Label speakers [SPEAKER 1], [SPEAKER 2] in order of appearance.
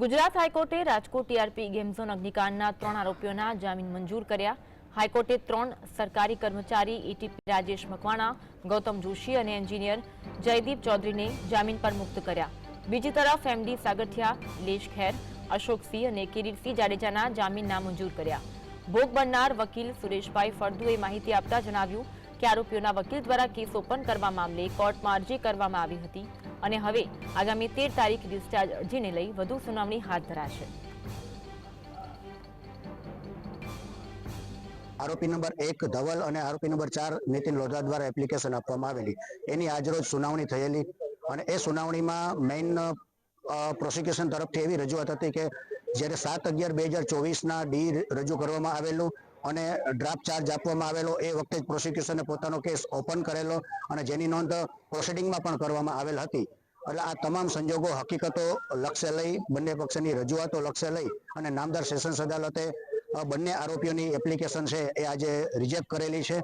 [SPEAKER 1] ગુજરાત હાઈકોર્ટે Rajkot TRP game zone અગ્નિકાંડના ત્રણ આરોપીઓના જામીન મંજૂર કર્યા. હાઈકોર્ટે ત્રણ સરકારી કર્મચારી એટીપી રાજેશ મકવાણા, ગૌતમ જોશી અને એન્જિનિયર જયદીપ ચૌધરીને જામીન પર મુક્ત કર્યા. બીજી તરફ એમડી સાગઠિયા લેશ ખેર અશોકસિંહ અને કિરીટસિંહ જાડેજાના જામીન નામંજૂર કર્યા. ભોગ બનનાર વકીલ સુરેશભાઈ ફળદુએ માહિતી આપતા જણાવ્યું કે આરોપીઓના વકીલ દ્વારા કેસ ઓપન કરવા મામલે કોર્ટમાં અરજી કરવામાં આવી હતી. અને હવે આગામી તેર તારીખ ડિસ્ચાર્જ અરજીને લઈ વધુ સુનાવણી હાથ ધરાશે.
[SPEAKER 2] આરોપી નંબર એક ધવલ અને આરોપી નંબર ચાર નીતિન લોધા દ્વારા એપ્લિકેશન આપવામાં આવેલી. એની આજરોજ સુનાવણી થયેલી અને એ સુનાવણીમાં મેઇન પ્રોસિક્યુશન તરફથી એવી રજૂઆત હતી કે જ્યારે સાત અગિયાર બે હજાર ચોવીસના ડી રજૂ કરવામાં આવેલું અને ડ્રાફ્ટ ચાર્જ આપવામાં આવેલો, એ વખતે જ પ્રોસિક્યુશને પોતાનો કેસ ઓપન કરેલો અને જેની નોંધ પ્રોસિડિંગમાં પણ કરવામાં આવેલ હતી. એટલે આ તમામ સંજોગો હકીકતો લક્ષ્ય લઈ, બંને પક્ષની રજૂઆતો લક્ષ્ય લઈ અને નામદાર સેશન્સ અદાલતે બંને આરોપીઓની એપ્લિકેશન છે એ આજે રિજેક્ટ કરેલી છે.